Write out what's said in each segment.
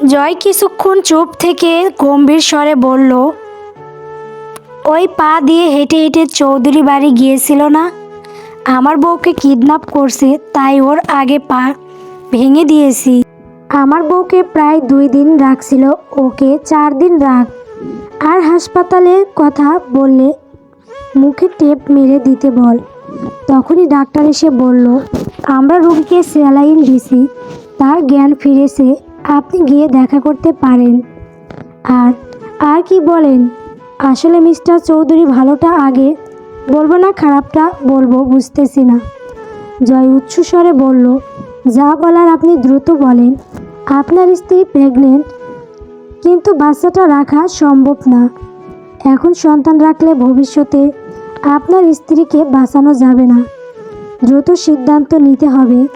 জয় কিছুক্ষণ চুপ থেকে গম্ভীর স্বরে বলল, ওই পা দিয়ে হেঁটে হেঁটে চৌধুরী বাড়ি গিয়েছিল না? আমার বউকে কিডন্যাপ করছে, তাই ওর আগে পা ভেঙে দিয়েছি। আমার বউকে প্রায় দুই দিন রাখছিল, ওকে চার দিন রাখ। আর হাসপাতালের কথা বললে মুখে টেপ মেরে দিতে বল। তখনই ডাক্তার এসে বলল, আমরা রুগীকে স্যালাইন দিছি, তার জ্ঞান ফিরেছে আপনি গিয়ে দেখা করতে পারেন। আর আর কি বলেন? আসলে মিস্টার চৌধুরী ভালোটা আগে। বলব না খারাপটা, বলব বুঝতেছি না। জয় উচ্চ স্বরে বলল, যা বলার আপনি দ্রুত বলেন। আপনার স্ত্রী প্রেগনেন্ট কিন্তু বাচ্চাটা রাখা সম্ভব না। এখন সন্তান রাখলে ভবিষ্যতে আপনার স্ত্রীকে বাঁচানো যাবে না। দ্রুত সিদ্ধান্ত নিতে হবে।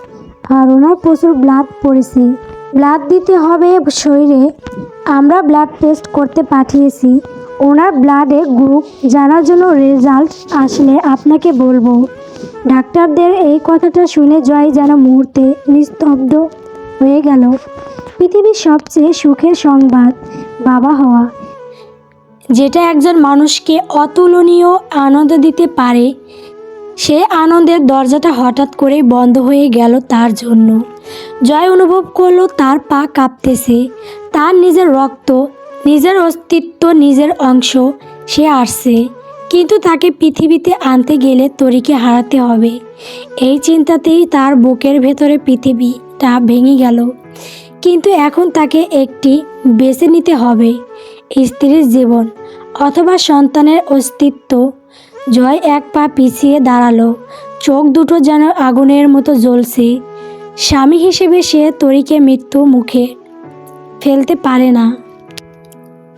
আর ওনার প্রচুর ব্লাড পড়েছে। ব্লাড দিতে হবে শরীরে। আমরা ব্লাড টেস্ট করতে পাঠিয়েছি। ওনার ব্লাডে গ্রুপ জানার জন্য রেজাল্ট আসলে আপনাকে বলব। ডাক্তারদের এই কথাটা শুনে জয় যেন মুহূর্তে নিস্তব্ধ হয়ে গেল। পৃথিবীর সবচেয়ে সুখের সংবাদ, বাবা হওয়া। যেটা একজন মানুষকে অতুলনীয় আনন্দ দিতে পারে সে আনন্দের দরজাটা হঠাৎ করেই বন্ধ হয়ে গেল তার জন্য। জয় অনুভব করল তার পা কাঁপতেছে। তার নিজের রক্ত, নিজের অস্তিত্ব, নিজের অংশ, সে আসছে। কিন্তু তাকে পৃথিবীতে আনতে গেলে তরিকে হারাতে হবে। এই চিন্তাতেই তার বুকের ভেতরে পৃথিবীটা ভেঙে গেল। কিন্তু এখন তাকে একটি বেছে নিতে হবে, স্ত্রীর জীবন অথবা সন্তানের অস্তিত্ব জয় এক পা পিছিয়ে দাঁড়াল। চোখ দুটো যেন আগুনের মতো জ্বলছে। স্বামী হিসেবে সে তরিকে মৃত্যু মুখে ফেলতে পারে না।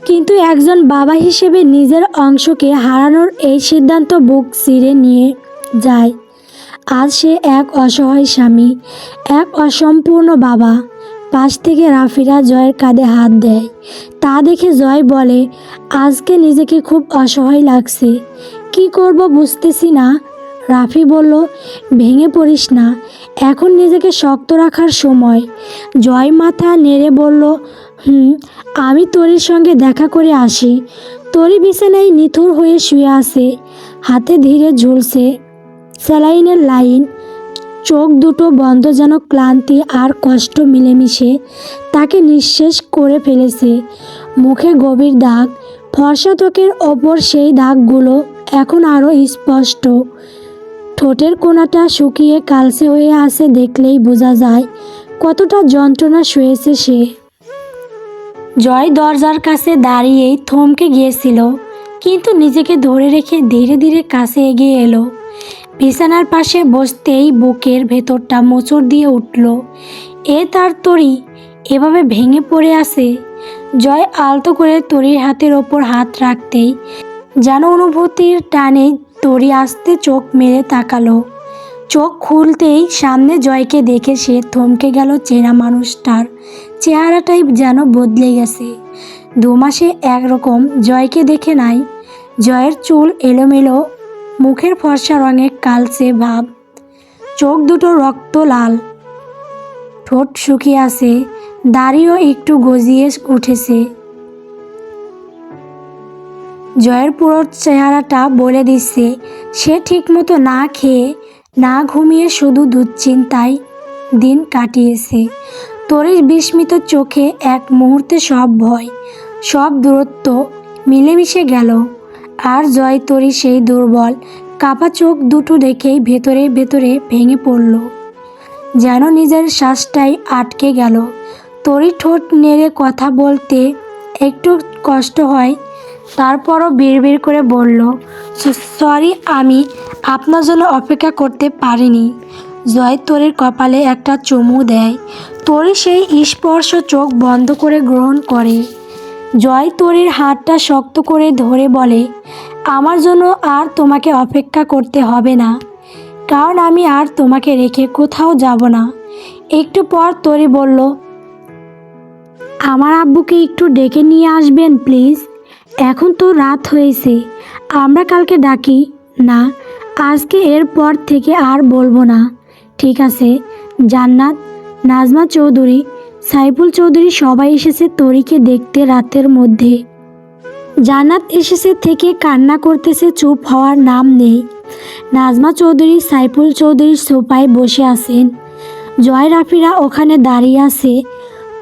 কিন্তু একজন বাবা হিসেবে নিজের অংশকে হারানোর এই সিদ্ধান্ত বুক চিরে নিয়ে যায়। আজ সে এক অসহায় স্বামী, এক অসম্পূর্ণ বাবা। পাশ থেকে রাফিরা জয়ের কাঁধে হাত দেয়। তা দেখে জয় বলে, আজকে নিজেকে খুব অসহায় লাগছে। কি করব বুঝতেছি না। রাফি বলল, ভেঙে পড়িস না। এখন নিজেকে শক্ত রাখার সময়। জয় মাথা নেড়ে বলল, হুম, আমি তোরির সঙ্গে দেখা করে আসি। তরি বিছানায় নিথুর হয়ে শুয়ে আছে। হাতে ধীরে ঝুলছে স্যালাইনের লাইন। চোখ দুটো বন্ধ যেন ক্লান্তি আর কষ্ট মিলেমিশে। তাকে নিঃশেষ করে ফেলেছে। মুখে গভীর দাগ। ফর্সা ত্বকের ওপর সেই দাগগুলো এখন আরও স্পষ্ট। ঠোঁটের কোণাটা শুকিয়ে কালসে হয়ে আছে দেখলেই বোঝা যায় কতটা যন্ত্রণা শুয়েছে সে। জয় দরজার কাছে দাঁড়িয়েই থমকে গিয়েছিল, কিন্তু নিজেকে ধরে রেখে ধীরে ধীরে কাছে এগিয়ে এলো। বিছানার পাশে বসতেই বুকের ভেতরটা মোচড় দিয়ে উঠল। এ তার তরি, এভাবে ভেঙে পড়ে আছে। জয় আলতো করে তরির হাতের ওপর হাত রাখতেই যেন অনুভূতির টানে তরি আস্তে চোখ মেরে তাকালো। চোখ খুলতেই সামনে জয়কে দেখে সে থমকে গেল চেনা মানুষটার। চেহারাটাই যেন বদলে গেছে। দু মাসে একরকম জয়কে দেখে নাই। জয়ের চুল এলোমেলো, মুখের ফর্সা রঙে কালচে ভাব। চোখ দুটো রক্ত লাল। ঠোঁট শুকিয়ে আছে, দাড়িও একটু গজিয়ে উঠেছে। জয়ের পুরো চেহারাটা বলে দিচ্ছে সে ঠিকমতো না খেয়ে, না ঘুমিয়ে শুধু দুশ্চিন্তায় দিন কাটিয়েছে। তরির বিস্মিত চোখে এক মুহূর্তে সব ভয়, সব দূরত্ব মিলেমিশে গেল। আর জয় তরি সেই দুর্বল, কাপা চোখ দুটো দেখেই ভেতরে ভেতরে ভেঙে পড়ল। যেন নিজের শ্বাসটাই আটকে গেল। তরি ঠোঁট নেড়ে কথা বলতে একটু কষ্ট হয় তারপরও বিড়বিড় করে বলল সরি, আমি আপনার জন্য অপেক্ষা করতে পারিনি। জয় তরির কপালে একটা চুমু দেয়। তরি সেই স্পর্শ চোখ বন্ধ করে গ্রহণ করে। জয় তরির হাতটা শক্ত করে ধরে বলে, আমার জন্য আর তোমাকে অপেক্ষা করতে হবে না। কারণ আমি আর তোমাকে রেখে কোথাও যাব না। একটু পর তরি বলল, আমার আব্বুকে একটু ডেকে নিয়ে আসবেন, প্লিজ? এখন তো রাত হয়েছে, আমরা কালকে ডাকি। না, আজকে এরপর থেকে আর বলব না। ঠিক আছে, জান্নাত, নাজমা চৌধুরী, সাইফুল চৌধুরী সবাই এসেছে তরিকে দেখতে রাতের মধ্যে। জান্নাত এসেছে থেকে কান্না করতেছে, চুপ হওয়ার নাম নেই। নাজমা চৌধুরী, সাইফুল চৌধুরীর সোফায় বসে আছেন। জয় রাফিরা ওখানে দাঁড়িয়ে আছে।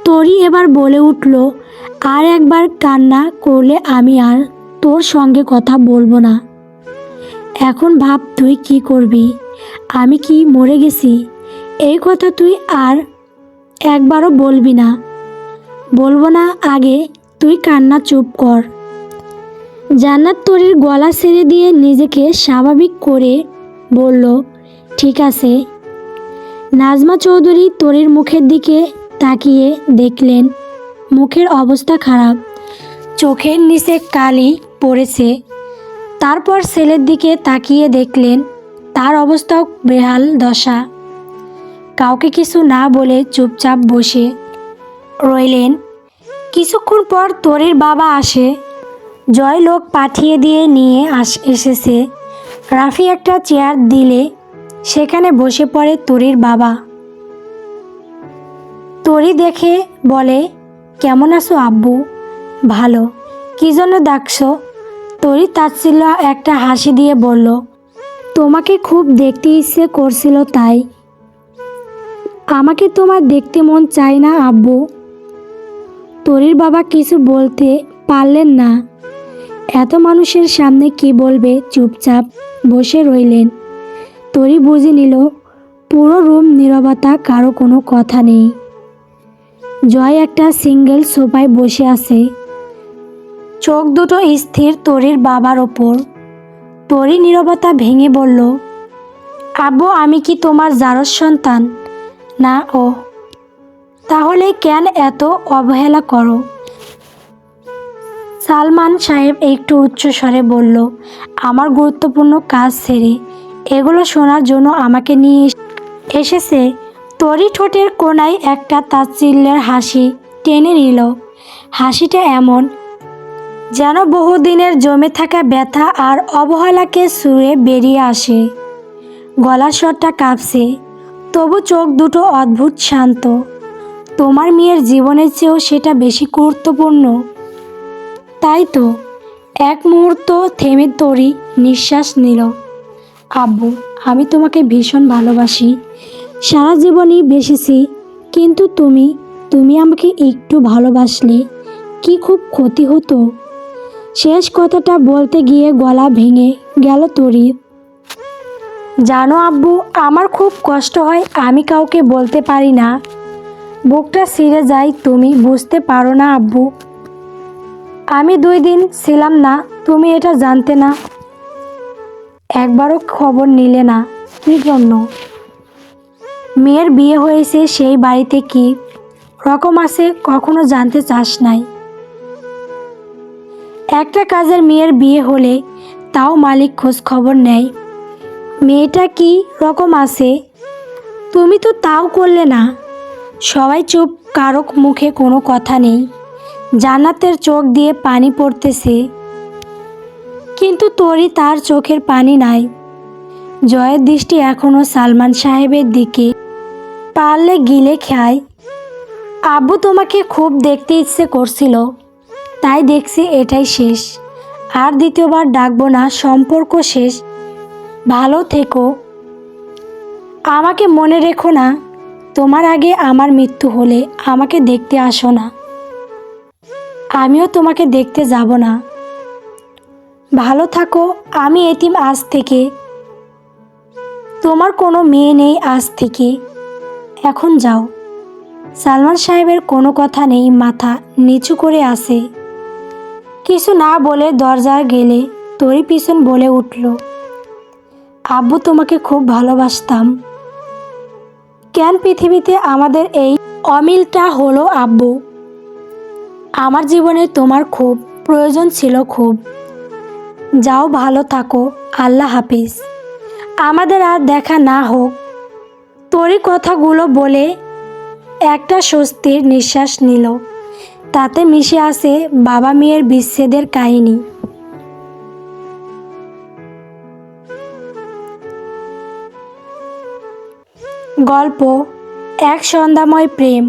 তরি এবার বলে উঠল আর একবার কান্না করলে আমি আর তোর সঙ্গে কথা বলব না। এখন ভাব তুই কি করবি? আমি কি মরে গেছি? এই কথা তুই আর একবারও বলবি না। বলব না আগে তুই কান্না চুপ কর। জান্নাত তরির গলা ছেড়ে দিয়ে নিজেকে স্বাভাবিক করে বলল, ঠিক আছে। নাজমা চৌধুরী তরির মুখের দিকে তাকিয়ে দেখলেন মুখের অবস্থা খারাপ। চোখের নিচে কালি পড়েছে। তারপর ছেলের দিকে তাকিয়ে দেখলেন, তার অবস্থাও বেহাল দশা। কাউকে কিছু না বলে চুপচাপ বসে রইলেন। কিছুক্ষণ পর তরির বাবা আসে। জয় লোক পাঠিয়ে দিয়ে নিয়ে আস, এসেছে। রাফি একটা চেয়ার দিলে, সেখানে বসে পড়ে তরির বাবা। তরি দেখে বলে কেমন আছো আব্বু? ভালো। কী জন্য ডাকছো? তরি তাচ্ছিল একটা হাসি দিয়ে বলল, তোমাকে খুব দেখতে ইচ্ছে করছিল তাই। আমাকে তোমার দেখতে মন চায় না আব্বু। তরির বাবা কিছু বলতে পারলেন না। এত মানুষের সামনে কি বলবে? চুপচাপ বসে রইলেন। তরি বুঝে নিল, পুরো রুম নীরবতা, কারও কোনো কথা নেই। জয় একটা সিঙ্গেল সোফায় বসে আছে। চোখ দুটো স্থির তরির বাবার ওপর। তরি নীরবতা ভেঙে বলল, আব্বু, আমি কি তোমার জারস সন্তান? না, ও। তাহলে কেন এত অবহেলা করো? সালমান সাহেব একটু উচ্চস্বরে বলল, আমার গুরুত্বপূর্ণ কাজ ছেড়ে এগুলো শোনার জন্য আমাকে নিয়ে এসেছে তরি ঠোঁটের কোনায় একটা তাচ্ছিল্যের হাসি টেনে নিল। হাসিটা এমন, যেন বহুদিনের জমে থাকা ব্যথা আর অবহেলাকে সুরে বেরিয়ে আসে। গলার স্বরটা কাঁপছে, তবু চোখ দুটো অদ্ভুত শান্ত। তোমার মেয়ের জীবনের চেয়েও সেটা বেশি গুরুত্বপূর্ণ। তাই তো, এক মুহূর্ত থেমে তরি নিঃশ্বাস নিল। আব্বু, আমি তোমাকে ভীষণ ভালোবাসি। সারা জীবনই বেসেছি কিন্তু তুমি তুমি আমাকে একটু ভালোবাসলে কি খুব ক্ষতি হতো? শেষ কথাটা বলতে গিয়ে গলা ভেঙে গেল তরির জানো আব্বু, আমার খুব কষ্ট হয়, আমি কাউকে বলতে পারি না। বুকটা ছিঁড়ে যায়, তুমি বুঝতে পারো না আব্বু। আমি দুই দিন ছিলাম না, তুমি এটা জানতে না। একবারও খবর নিলে না, কি জন্য? মেয়ের বিয়ে হয়েছে সেই বাড়িতে কি রকম আছে কখনো জানতে চাস নাই। একটা কাজের মেয়ের বিয়ে হলে তাও মালিক খোঁজ খবর নেয়। মেয়েটা কি রকম আছে? তুমি তো তাও করলে না। সবাই চুপ কারও মুখে কোনো কথা নেই। জান্নাতের চোখ দিয়ে পানি পড়তেছে। কিন্তু তোরই তার চোখের পানি নাই। জয়ের দৃষ্টি এখনও সালমান সাহেবের দিকে পারলে গিলে খায় আব্বু তোমাকে খুব দেখতে ইচ্ছে করছিল। তাই দেখছি এটাই শেষ। আর দ্বিতীয়বার ডাকবো না, সম্পর্ক শেষ। ভালো থেকো। আমাকে মনে রেখো না, তোমার আগে আমার মৃত্যু হলে আমাকে দেখতে আসো না। আমিও তোমাকে দেখতে যাব না। ভালো থাকো, আমি এতিম আজ থেকে। তোমার কোনো মেয়ে নেই আজ থেকে। এখন যাও। সালমান সাহেবের কোনো কথা নেই, মাথা নিচু করে আসে কিছু না বলে দরজার গেলে তোরই পিছন বলে উঠল, আব্বু, তোমাকে খুব ভালোবাসতাম। কেন পৃথিবীতে আমাদের এই অমিলটা হলো আব্বু? আমার জীবনে তোমার খুব প্রয়োজন ছিল খুব। যাও, ভালো থাকো, আল্লাহ হাফিজ। আমাদের আর দেখা না হোক তোরই কথাগুলো বলে একটা স্বস্তির নিঃশ্বাস নিল। তাতে মিশে আসে বাবা মেয়ের বিচ্ছেদের কাহিনী। গল্প, এক সন্ধ্যাময় প্রেম।